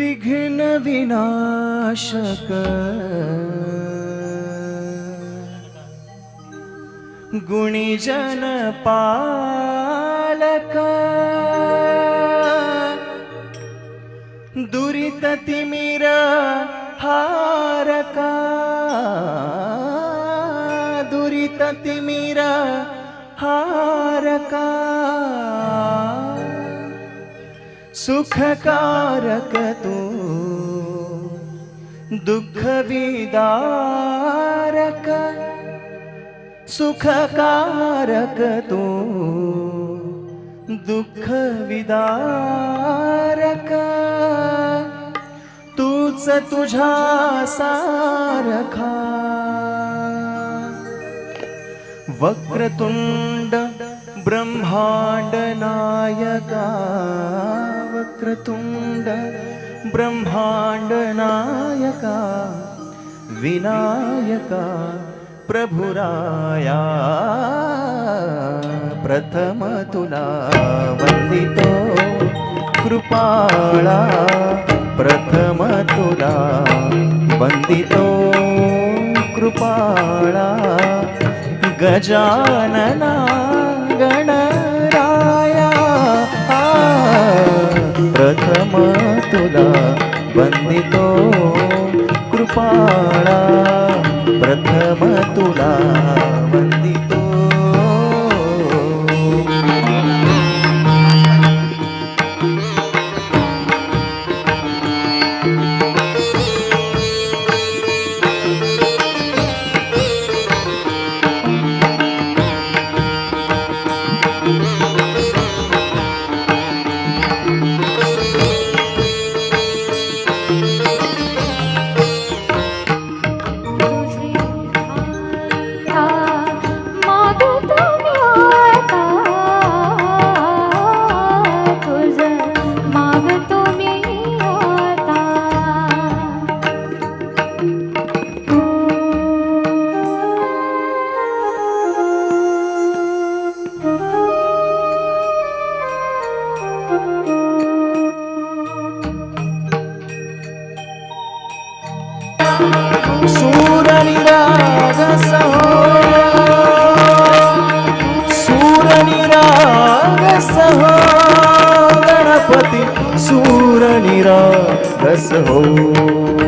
विघ्न विनाशक. गुणीजन पालक. दुरित तिमिर हारका. दुरित तिमिर हारका. सुखकारक तू दुःख विदारक सुखकारक तू दुःख विदारक तूच तुझ्या सारखा वक्रतुंड ब्रह्मांड नायका ब्रह्माण्डनायका विनायका प्रभुराया प्रथम तुला वंदितो कृपाळा प्रथम तुला वंदितो कृपाळा गजानना प्रेम तुला वंदितो. कृपाळा प्रथम तुला वंदितो. रस हो गणपती सूर निरा रस हो.